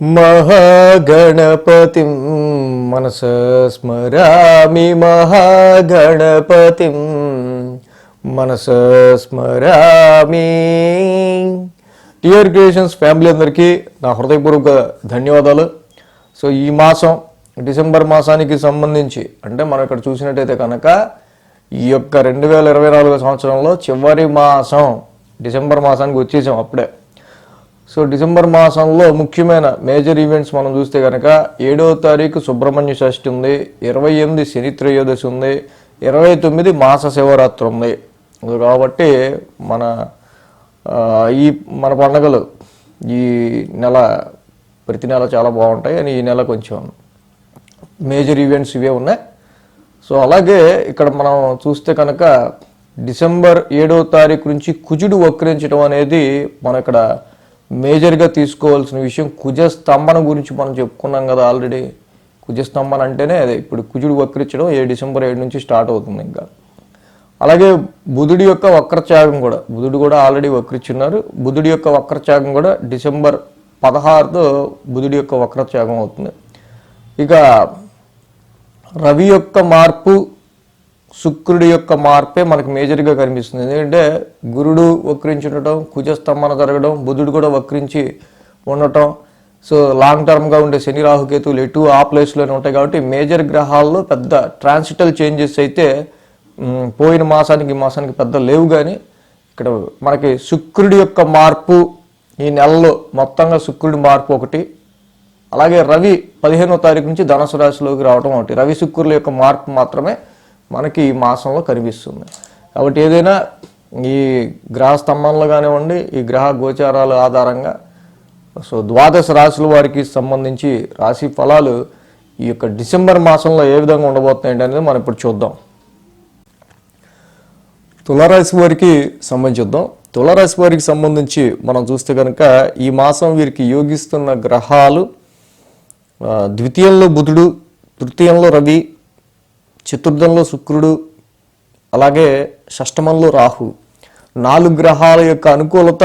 మహాగణపతిం మనస స్మరామి మహాగణపతిం మనస స్మరామి. టిఆర్ క్రియేషన్స్ ఫ్యామిలీ అందరికీ నా హృదయపూర్వక ధన్యవాదాలు. సో ఈ మాసం డిసెంబర్ మాసానికి సంబంధించి అంటే మనం ఇక్కడ చూసినట్టయితే కనుక ఈ యొక్క రెండు వేల ఇరవై నాలుగు సంవత్సరంలో చివరి మాసం డిసెంబర్ మాసానికి వచ్చేసాం అప్పుడే. సో డిసెంబర్ మాసంలో ముఖ్యమైన మేజర్ ఈవెంట్స్ మనం చూస్తే కనుక ఏడవ తారీఖు సుబ్రహ్మణ్య షష్ఠి ఉంది ఇరవై ఎనిమిది శని త్రయోదశి ఉంది ఇరవై తొమ్మిది మాస శివరాత్రి ఉంది. కాబట్టి మన ఈ మన పండగలు ఈ నెల ప్రతి నెల చాలా బాగుంటాయి. అని ఈ నెల కొంచెం మేజర్ ఈవెంట్స్ ఇవే ఉన్నాయి. సో అలాగే ఇక్కడ మనం చూస్తే కనుక డిసెంబర్ ఏడవ తారీఖు నుంచి కుజుడు వక్రించడం అనేది మన ఇక్కడ మేజర్గా తీసుకోవాల్సిన విషయం కుజ స్తంభన గురించి మనం చెప్పుకున్నాం కదా ఆల్రెడీ. కుజ స్తంభన అంటేనే అదే ఇప్పుడు కుజుడు వక్రించడం ఏ డిసెంబర్ ఏడు నుంచి స్టార్ట్ అవుతుంది ఇంకా. అలాగే బుధుడి యొక్క వక్రత్యాగం కూడా బుధుడు కూడా ఆల్రెడీ వక్రించున్నారు. బుధుడి యొక్క వక్రత్యాగం కూడా డిసెంబర్ పదహారుతో బుధుడి యొక్క వక్రత్యాగం అవుతుంది. ఇక రవి యొక్క మార్పు శుక్రుడి యొక్క మార్పే మనకు మేజర్గా కనిపిస్తుంది. ఎందుకంటే గురుడు వక్రించుండటం కుజస్తంభన జరగడం బుధుడు కూడా వక్రించి ఉండటం. సో లాంగ్ టర్మ్గా ఉండే శని రాహుకేతువులు ఎటు ఆ ప్లేస్లోనే ఉంటాయి కాబట్టి మేజర్ గ్రహాల్లో పెద్ద ట్రాన్సిటల్ చేంజెస్ అయితే పోయిన మాసానికి ఈ మాసానికి పెద్ద లేవు కానీ ఇక్కడ మనకి శుక్రుడి యొక్క మార్పు ఈ నెలలో మొత్తంగా శుక్రుడి మార్పు ఒకటి. అలాగే రవి పదిహేనో తారీఖు నుంచి ధనుసు రాశిలోకి రావడం ఒకటి. రవి శుక్రుల యొక్క మార్పు మాత్రమే మనకి ఈ మాసంలో కనిపిస్తుంది. కాబట్టి ఏదైనా ఈ గ్రహ స్తంభంలో కానివ్వండి ఈ గ్రహ గోచారాల ఆధారంగా సో ద్వాదశ రాశుల వారికి సంబంధించి రాశి ఫలాలు ఈ యొక్క డిసెంబర్ మాసంలో ఏ విధంగా ఉండబోతున్నాయి అనేది మనం ఇప్పుడు చూద్దాం. తులారాశి వారికి సంబంధించుద్దాం తులారాశి వారికి సంబంధించి మనం చూస్తే కనుక ఈ మాసం వీరికి యోగిస్తున్న గ్రహాలు ద్వితీయంలో బుధుడు తృతీయంలో రవి చతుర్థంలో శుక్రుడు అలాగే షష్టమంలో రాహు. నాలుగు గ్రహాల యొక్క అనుకూలత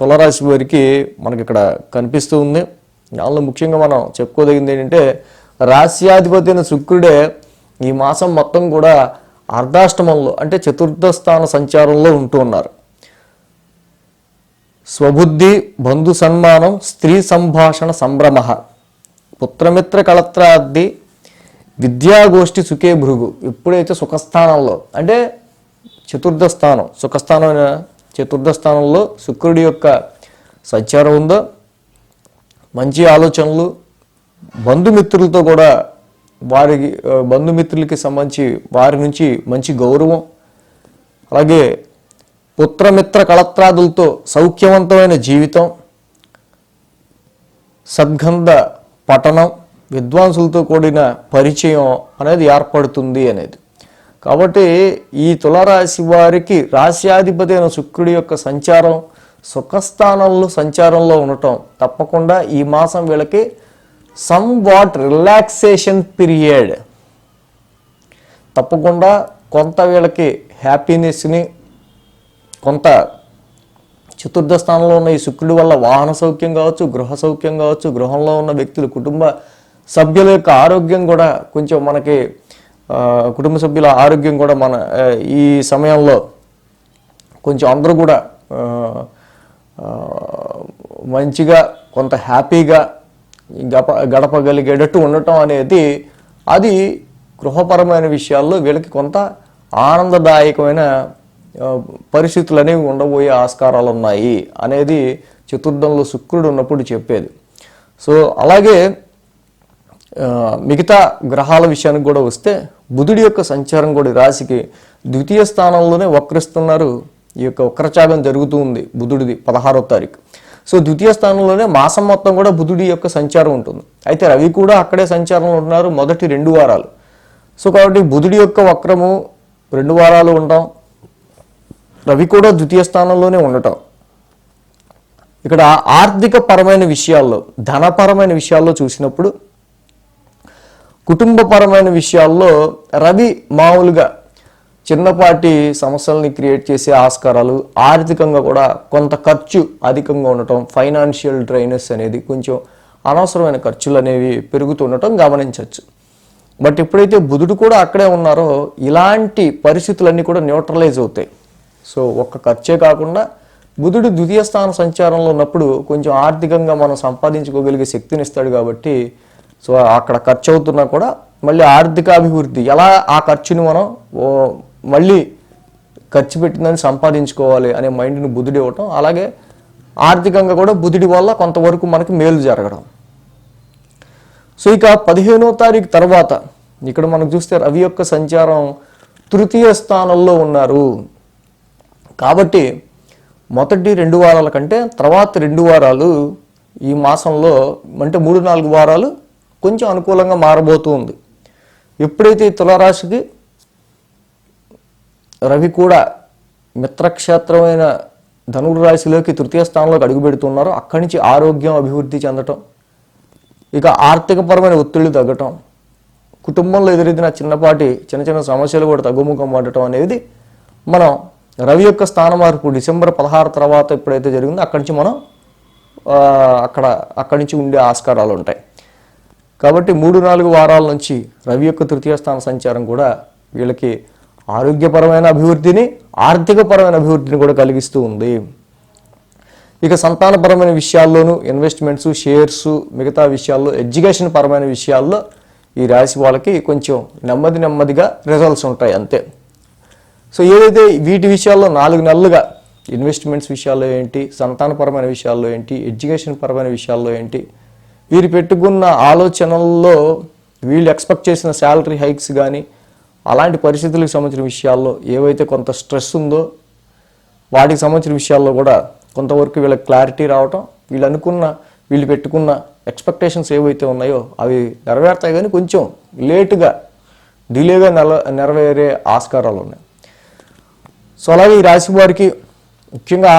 తులరాశి వారికి మనకి ఇక్కడ కనిపిస్తూ ఉంది. దానిలో ముఖ్యంగా మనం చెప్పుకోదగింది ఏంటంటే రాశ్యాధిపతి అయిన శుక్రుడే ఈ మాసం మొత్తం కూడా అర్ధాష్టమంలో అంటే చతుర్థ స్థాన సంచారంలో ఉంటూ ఉన్నారు. స్వబుద్ధి బంధు సన్మానం స్త్రీ సంభాషణ సంభ్రమ. పుత్రమిత్ర కళత్రాది విద్యాగోష్ఠి సుఖే భృగు. ఎప్పుడైతే సుఖస్థానంలో అంటే చతుర్థ స్థానం సుఖస్థానమైన చతుర్థ స్థానంలో శుక్రుడి యొక్క సంచారం ఉందో మంచి ఆలోచనలు బంధుమిత్రులతో కూడా వారికి బంధుమిత్రులకి సంబంధించి వారి నుంచి మంచి గౌరవం అలాగే పుత్రమిత్ర కళత్రాదులతో సౌఖ్యవంతమైన జీవితం సద్గంధ పఠనం విద్వాంసులతో కూడిన పరిచయం అనేది ఏర్పడుతుంది అనేది. కాబట్టి ఈ తులరాశి వారికి రాశ్యాధిపతి అయిన శుక్రుడి యొక్క సంచారం సుఖస్థానంలో సంచారంలో ఉండటం తప్పకుండా ఈ మాసం వీళ్ళకి సమ్ వాట్ రిలాక్సేషన్ పీరియడ్ తప్పకుండా కొంత వీళ్ళకి హ్యాపీనెస్ని కొంత చతుర్థ స్థానంలో ఉన్న ఈ శుక్రుడి వల్ల వాహన సౌఖ్యం కావచ్చు గృహ సౌఖ్యం కావచ్చు గృహంలో ఉన్న వ్యక్తులు కుటుంబ సభ్యుల యొక్క ఆరోగ్యం కూడా కొంచెం మనకి కుటుంబ సభ్యుల ఆరోగ్యం కూడా మన ఈ సమయంలో కొంచెం అందరూ కూడా మంచిగా కొంత హ్యాపీగా గప గడపగలిగేటట్టు ఉండటం అనేది అది గృహపరమైన విషయాల్లో వీళ్ళకి కొంత ఆనందదాయకమైన పరిస్థితులు అనేవి ఉండబోయే ఆస్కారాలు ఉన్నాయి అనేది చతుర్థంలో శుక్రుడు ఉన్నప్పుడు చెప్పేది. సో అలాగే మిగతా గ్రహాల విషయానికి కూడా వస్తే బుధుడి యొక్క సంచారం కూడా రాశికి ద్వితీయ స్థానంలోనే వక్రిస్తున్నారు. ఈ యొక్క వక్రచాగం జరుగుతూ ఉంది బుధుడిది పదహారో తారీఖు. సో ద్వితీయ స్థానంలోనే మాసం మొత్తం కూడా బుధుడి యొక్క సంచారం ఉంటుంది. అయితే రవి కూడా అక్కడే సంచారంలో ఉంటున్నారు మొదటి రెండు వారాలు. సో కాబట్టి బుధుడి యొక్క వక్రము రెండు వారాలు ఉండటం రవి కూడా ద్వితీయ స్థానంలోనే ఉండటం. ఇక్కడ ఆర్థిక పరమైన విషయాల్లో ధనపరమైన విషయాల్లో చూసినప్పుడు కుటుంబపరమైన విషయాల్లో రవి మామూలుగా చిన్నపాటి సమస్యల్ని క్రియేట్ చేసే ఆస్కారాలు ఆర్థికంగా కూడా కొంత ఖర్చు అధికంగా ఉండటం ఫైనాన్షియల్ డ్రైనెస్ అనేది కొంచెం అనవసరమైన ఖర్చులు అనేవి పెరుగుతుండటం గమనించవచ్చు. బట్ ఎప్పుడైతే బుధుడు కూడా అక్కడే ఉన్నారో ఇలాంటి పరిస్థితులన్నీ కూడా న్యూట్రలైజ్ అవుతాయి. సో ఒక్క ఖర్చే కాకుండా బుధుడు ద్వితీయ స్థాన సంచారంలో ఉన్నప్పుడు కొంచెం ఆర్థికంగా మనం సంపాదించుకోగలిగే శక్తిని ఇస్తాడు కాబట్టి సో అక్కడ ఖర్చు అవుతున్నా కూడా మళ్ళీ ఆర్థిక అభివృద్ధి ఎలా ఆ ఖర్చుని మనం మళ్ళీ ఖర్చు పెట్టిందని సంపాదించుకోవాలి అనే మైండ్ని బుద్ధుడి ఇవ్వటం అలాగే ఆర్థికంగా కూడా బుద్ధుడి వల్ల కొంతవరకు మనకి మేలు జరగడం. సో ఇక పదిహేనో తారీఖు తర్వాత ఇక్కడ మనం చూస్తే రవి యొక్క సంచారం తృతీయ స్థానంలో ఉన్నారు. కాబట్టి మొదటి రెండు వారాల కంటే తర్వాత రెండు వారాలు ఈ మాసంలో అంటే మూడు నాలుగు వారాలు కొంచెం అనుకూలంగా మారబోతూ ఉంది. ఎప్పుడైతే ఈ తులారాశికి రవి కూడా మిత్రక్షేత్రమైన ధనుడు రాశిలోకి తృతీయ స్థానంలోకి అడుగుపెడుతున్నారో అక్కడి నుంచి ఆరోగ్యం అభివృద్ధి చెందటం ఇక ఆర్థికపరమైన ఒత్తిళ్ళు తగ్గటం కుటుంబంలో ఎదురైన చిన్నపాటి చిన్న చిన్న సమస్యలు కూడా తగ్గుముఖం పడటం అనేది మనం రవి యొక్క స్థాన మార్పు డిసెంబర్ పదహారు తర్వాత ఎప్పుడైతే జరిగిందో అక్కడి నుంచి మనం అక్కడ అక్కడి నుంచి ఉండే ఆస్కారాలు ఉంటాయి. కాబట్టి మూడు నాలుగు వారాల నుంచి రవి యొక్క తృతీయ స్థాన సంచారం కూడా వీళ్ళకి ఆరోగ్యపరమైన అభివృద్ధిని ఆర్థికపరమైన అభివృద్ధిని కూడా కలిగిస్తూ ఉంది. ఇక సంతానపరమైన విషయాల్లోనూ ఇన్వెస్ట్మెంట్స్ షేర్స్ మిగతా విషయాల్లో ఎడ్యుకేషన్ పరమైన విషయాల్లో ఈ రాశి వాళ్ళకి కొంచెం నెమ్మది నెమ్మదిగా రిజల్ట్స్ ఉంటాయి అంతే. సో ఏదైతే వీటి విషయాల్లో నాలుగు నెలలుగా ఇన్వెస్ట్మెంట్స్ విషయాల్లో ఏంటి సంతానపరమైన విషయాల్లో ఏంటి ఎడ్యుకేషన్ పరమైన విషయాల్లో ఏంటి వీరు పెట్టుకున్న ఆలోచనల్లో వీళ్ళు ఎక్స్పెక్ట్ చేసిన శాలరీ హైక్స్ కానీ అలాంటి పరిస్థితులకు సంబంధించిన విషయాల్లో ఏవైతే కొంత స్ట్రెస్ ఉందో వాటికి సంబంధించిన విషయాల్లో కూడా కొంతవరకు వీళ్ళకి క్లారిటీ రావటం వీళ్ళు అనుకున్న వీళ్ళు పెట్టుకున్న ఎక్స్పెక్టేషన్స్ ఏవైతే ఉన్నాయో అవి నెరవేరుతాయి కానీ కొంచెం లేటుగా డిలేగా నెల నెరవేరే ఆస్కారాలు ఉన్నాయి. సో అలాగే ఈ రాశి వారికి ముఖ్యంగా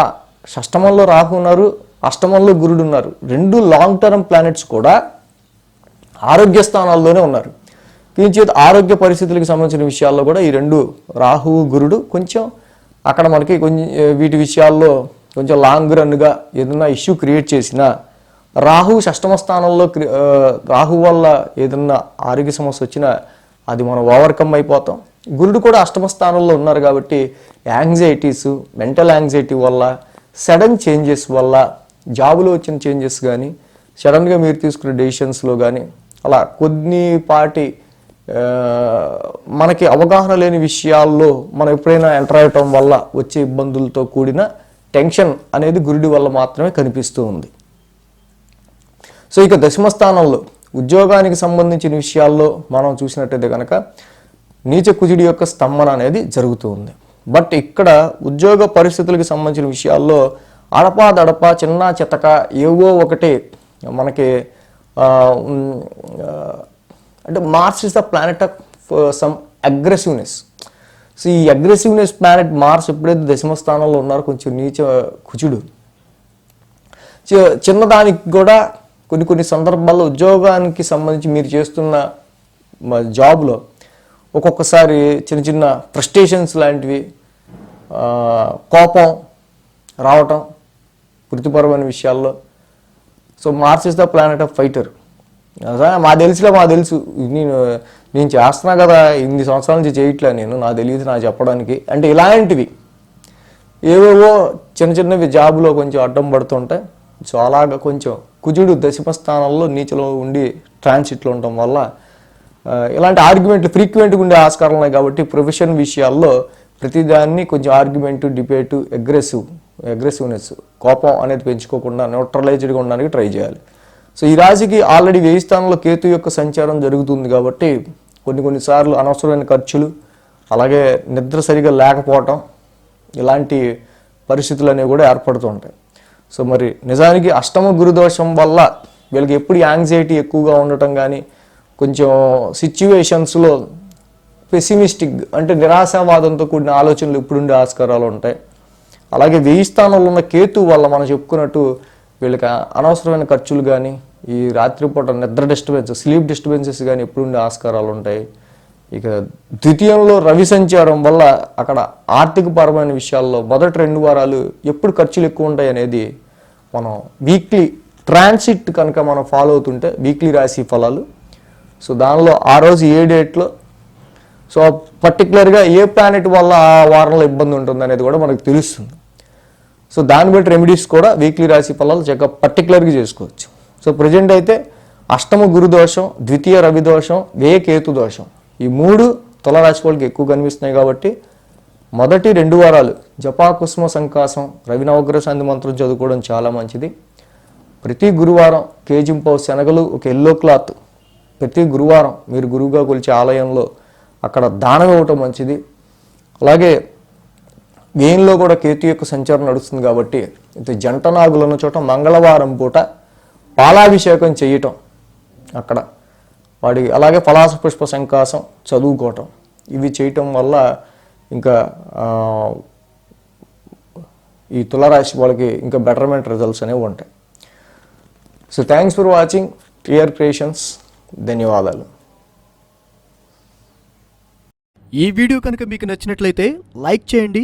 షష్టమంలో రాహు ఉన్నారు. అష్టమంలో గురుడు ఉన్నారు. రెండు లాంగ్ టర్మ్ ప్లానెట్స్ కూడా ఆరోగ్య స్థానాల్లోనే ఉన్నారు. దీని చేత ఆరోగ్య పరిస్థితులకు సంబంధించిన విషయాల్లో కూడా ఈ రెండు రాహువు గురుడు కొంచెం అక్కడ మనకి కొంచెం వీటి విషయాల్లో కొంచెం లాంగ్ రన్గా ఏదైనా ఇష్యూ క్రియేట్ చేసినా రాహు షష్టమ స్థానంలో క్రి- రాహు వల్ల ఏదన్నా ఆరోగ్య సమస్య వచ్చినా అది మనం ఓవర్కమ్ అయిపోతాం. గురుడు కూడా అష్టమ స్థానంలో ఉన్నారు కాబట్టి యాంగ్జైటీస్ మెంటల్ యాంగ్జైటీ వల్ల సడన్ చేంజెస్ వల్ల జాబులో వచ్చిన చేంజెస్ కానీ సడన్గా మీరు తీసుకునే డెసిషన్స్లో కానీ అలా కొన్ని పాటి మనకి అవగాహన లేని విషయాల్లో మనం ఎప్పుడైనా ఎంటర్ అయ్యటం వల్ల వచ్చే ఇబ్బందులతో కూడిన టెన్షన్ అనేది గురుడి వల్ల మాత్రమే కనిపిస్తూ ఉంది. సో ఇక దశమ స్థానంలో ఉద్యోగానికి సంబంధించిన విషయాల్లో మనం చూసినట్టయితే కనుక నీచ కుజుడి యొక్క స్తంభన అనేది జరుగుతూ ఉంది. బట్ ఇక్కడ ఉద్యోగ పరిస్థితులకు సంబంధించిన విషయాల్లో అడపా దడప చిన్న చితక ఏవో ఒకటి మనకి అంటే Mars is the planet of some aggressiveness so ఈ అగ్రెసివ్నెస్ ప్లానెట్ మార్స్ ఎప్పుడైతే దశమ స్థానంలో ఉన్నారో కొంచెం నీచ కుచుడు చి- చిన్నదానికి కూడా కొన్ని కొన్ని సందర్భాల్లో ఉద్యోగానికి సంబంధించి మీరు చేస్తున్న జాబ్లో ఒక్కొక్కసారి చిన్న చిన్న ఫ్రస్ట్రేషన్స్ లాంటివి కోపం రావటం వృత్తిపరమైన విషయాల్లో. So Mars is the planet of fighter. మా తెలిసిలో మా తెలుసు. నేను నేను చేస్తున్నా కదా ఇన్ని సంవత్సరాల నుంచి చేయట్లే నేను. నా తెలియదు నాకు చెప్పడానికి. అంటే ఇలాంటివి. ఏవేవో చిన్న చిన్నవి జాబులో కొంచెం అడ్డం పడుతుంటే సో అలాగా కొంచెం కుజుడు దశమ స్థానంలో నీచలో ఉండి ట్రాన్సిట్లో ఉండటం వల్ల ఇలాంటి ఆర్గ్యుమెంట్లు ఫ్రీక్వెంట్గా ఉండే ఆస్కారం ఉన్నాయి కాబట్టి ప్రొఫెషన్ విషయాల్లో ప్రతిదాన్ని కొంచెం ఆర్గ్యుమెంట్ డిబేటు అగ్రెసివ్ అగ్రెసివ్నెస్ కోపం అనేది పెంచుకోకుండా న్యూట్రలైజ్డ్గా ఉండడానికి ట్రై చేయాలి. సో ఈ రాశికి ఆల్రెడీ వేయి స్థానంలో కేతు యొక్క సంచారం జరుగుతుంది కాబట్టి కొన్ని కొన్నిసార్లు అనవసరమైన ఖర్చులు అలాగే నిద్ర సరిగా లేకపోవటం ఇలాంటి పరిస్థితులు అనేవి కూడా ఏర్పడుతూ ఉంటాయి. సో మరి నిజానికి అష్టమ గురుదోషం వల్ల వీళ్ళకి ఎప్పుడు యాంగ్జైటీ ఎక్కువగా ఉండటం కానీ కొంచెం సిచ్యువేషన్స్లో పెసిమిస్టిక్ అంటే నిరాశావాదంతో కూడిన ఆలోచనలు ఇప్పుడుండే ఆస్కారాలు ఉంటాయి. అలాగే వెయ్యి స్థానంలో ఉన్న కేతు వల్ల మనం చెప్పుకున్నట్టు వీళ్ళకి అనవసరమైన ఖర్చులు కానీ ఈ రాత్రిపూట నిద్ర డిస్టర్బెన్స్ స్లీప్ డిస్టర్బెన్సెస్ కానీ ఎప్పుడుండే ఆస్కారాలు ఉంటాయి. ఇక ద్వితీయంలో రవి సంచారం వల్ల అక్కడ ఆర్థిక పరమైన విషయాల్లో మొదటి రెండు వారాలు ఎప్పుడు ఖర్చులు ఎక్కువ ఉంటాయి అనేది మనం వీక్లీ ట్రాన్సిట్ కనుక మనం ఫాలో అవుతుంటే వీక్లీ రాశి ఫలాలు. సో దానిలో ఆ రోజు ఏ డేట్లో సో పర్టికులర్గా ఏ ప్లానెట్ వల్ల ఆ వారంలో ఇబ్బంది ఉంటుంది అనేది కూడా మనకు తెలుస్తుంది. సో దాన్ని బట్టి రెమెడీస్ కూడా వీక్లీ రాశి ఫలాలు చెకప్ పర్టికులర్గా చేసుకోవచ్చు. సో ప్రజెంట్ అయితే అష్టమ గురు దోషం ద్వితీయ రవి దోషం వ్యయ కేతు దోషం. ఈ మూడు తులరాశి వాళ్ళకి ఎక్కువ కనిపిస్తున్నాయి కాబట్టి మొదటి రెండు వారాలు జపాకుస్మ సంకాసం రవి నవగ్రహ శాంతి మంత్రం చదువుకోవడం చాలా మంచిది. ప్రతి గురువారం కేజింపావు శనగలు ఒక ఎల్లో క్లాత్ ప్రతి గురువారం మీరు గురువుగా కొలిచే ఆలయంలో అక్కడ దానం ఇవ్వటం మంచిది. అలాగే గేమ్లో కూడా కేతు యొక్క సంచారం నడుస్తుంది కాబట్టి ఇది జంట నాగులు ఉన్న చోట మంగళవారం పూట పాలాభిషేకం చేయటం అక్కడ. వాడి అలాగే పలాస పుష్ప సంకాసం చదువుకోవటం. ఇవి చేయటం వల్ల ఇంకా ఈ తులరాశి వాళ్ళకి ఇంకా బెటర్మెంట్ రిజల్ట్స్ అనేవి ఉంటాయి. So thanks for watching. Clear creations ధన్యవాదాలు. ఈ వీడియో కనుక మీకు నచ్చినట్లయితే లైక్ చేయండి